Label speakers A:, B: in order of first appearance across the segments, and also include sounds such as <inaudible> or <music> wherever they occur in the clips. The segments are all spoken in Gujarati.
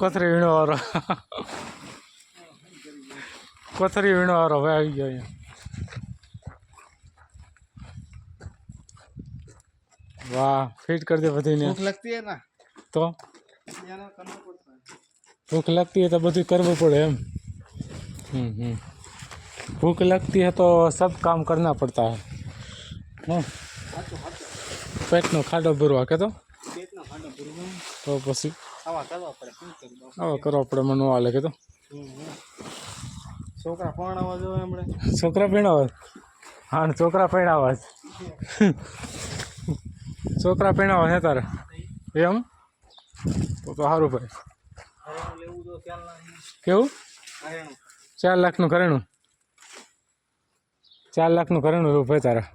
A: कसरे हिँड्नु अरू कसरी हिँड्नु अरू भाइ आइयो यहाँ वाह फिट कर दिया बताइए
B: भूख लगती है ना? तो?
A: भूख लगती है तो बधु कर पड़े हम हम्म, हम्म। भूख लगती है तो सब काम करना पड़ता है।
B: हाँ। पेट
A: नो खाडो बुरवा के तो।
B: पेट नो खाडो बुरवा। तो बस
A: આવા કરવા મને નો હાલે કે તો.
B: છોકરા પરણાવા
A: છોકરા પરણાવા હા છોકરા પરણાવા છોકરા પરણાવા છે તારે? એમ? તો સારું ભાઈ. કેવું? ચાર લાખનું ઘરેણું. ચાર લાખનું ઘરેણું ભાઈ તારા.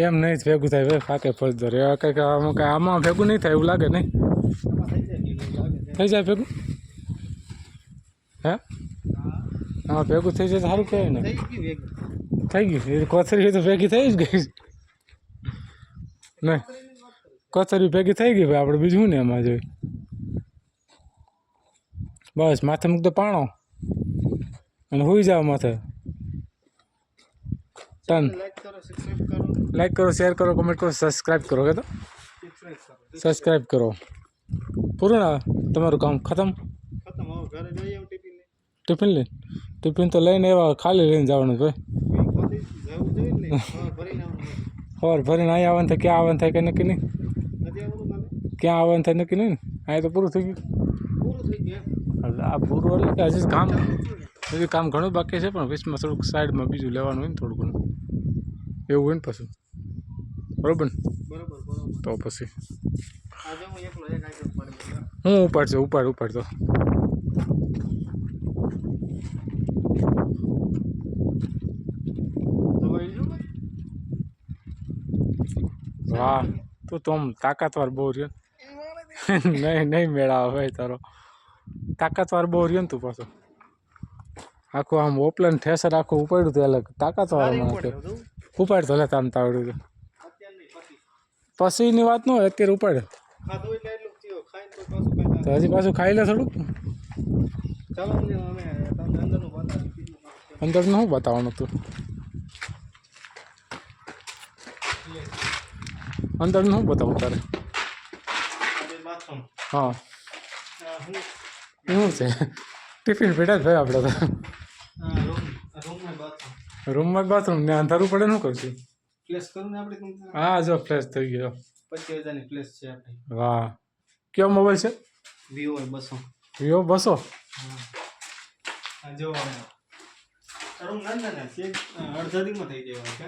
A: એમ નહીં ભેગું થાય, ભાઈ ફાકે ફોજદાર એ કંઈક આમાં કંઈ આમાં ભેગું નહીં થાય, એવું લાગે નહીં.
B: થઈ જાય
A: ભેગું? હે? હા, ભેગું થઈ જાય સારું કહેવાય ને.
B: થઈ ગયું.
A: કોથરી તો ભેગી થઈ જ ગઈ. નહીં. કોથરી ભેગી થઈ ગઈ ભાઈ, આપણે બીજું ને એમાં જોઈ બસ, માથે મૂકતો પાણો. અને હોઈ જાવ માથે. ટન
B: લાઈક કરો સબસ્ક્રાઇબ કરો
A: લાઈક કરો શેર કરો કમેન્ટ કરો સબસ્ક્રાઈબ કરો કે તો
B: સબસ્ક્રાઇબ કરો
A: સબસ્ક્રાઈબ કરો પૂરું ને તમારું કામ ખતમ
B: ખતમ હવે ઘરે જઈએ હું ટિફિન લઈ
A: ટિફિન લઈને ટિફિન તો લઈને એવા ખાલી લઈને જવાનું ભાઈ
B: ખોટી જવું જોઈએ ને હવે ભરીને આવવાનું
A: સવાર ભરીને અહીંયા આવવાનું થાય ક્યાં આવવાનું થાય કે નક્કી નહીં
B: નથી આવવાનું કાલે
A: ક્યાં આવવાનું થાય નક્કી નહીં ને અહીંયા તો પૂરું થઈ ગયું
B: પૂરું થઈ ગયું
A: એટલે આ પૂરું એટલે કે હજી કામ હજી કામ ઘણું બાકી છે પણ વીસમાં થોડુંક સાઈડમાં બીજું લેવાનું હોય ને થોડું ઘણું. એવું હોય ને પાછું. બરોબર ને?
B: બરોબર બરોબર.
A: તો પછી.
B: હું
A: ઉપાડશે ઉપાડ ઉપાડ તો.
B: દવાઈ જો
A: વાહ તું તો તાકાતવાર બહુ રહ્યો <laughs> નહીં. નહીં મેળાવે ભાઈ તારો. તાકાતવાર બહુ રહ્યો ને તું પાછો. આખું આમ ઓપલેન ઠેસર આખું ઉપાડ્યું
B: હતું
A: એટલે
B: તાકાત
A: વાળું ઉપાડતો એટલે તામ તાવડ્યું તો
B: પછી
A: પછીની વાત ન હોય અત્યારે ઉપાડ.
B: તો
A: હજી પાછું ખાઈ લે થોડુંક.
B: અંદરનું
A: શું બતાવવાનું તું અંદર શું બતાવું તારે? હા. શું છે? ટિફિન પીડા જ ભાઈ આપણે તો.
B: રૂમમાં બાથરૂમ
A: ને અંધારું પડે શું કરશું?
B: ફ્લેશ કરું ને આપણે
A: હા જો ફ્લેશ થઈ ગયો.
B: પચીસ હજારની ફ્લેશ છે આપણે.
A: વાહ. કયો મોબાઈલ છે?
B: વિવો બસો.
A: વિવો બસો?
B: જો છે.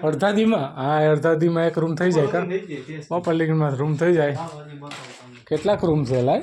B: અડધા દીમાં
A: હા અડધા દીમાં એક રૂમ થઈ જાય કા લિંકમાં રૂમ થઈ જાય. કેટલાક રૂમ છે લાય?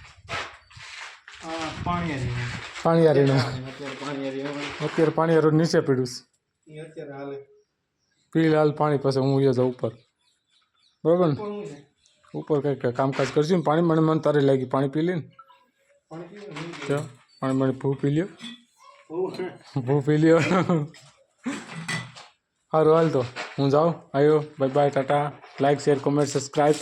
A: પાણીયારીનું
B: અત્યારે પાણી
A: અત્યારે પાણીયારું નીચે પડ્યું છે
B: એ અત્યારે હાલે
A: પી લાલ પાણી પછી હું એ જાઉં ઉપર બરાબર ને
B: પણ હું છે
A: ઉપર કંઈક કામકાજ કરશું ને પાણી મને મને તારે લાગી પાણી પી લે ને
B: પાણી પીવું નહીં
A: તો પાણી મને ભૂ પી લ્યો
B: બહુ
A: ભૂ પી લ્યો સારું હાલ તો હું જાઉં આવ્યો bye bye tata like share comment subscribe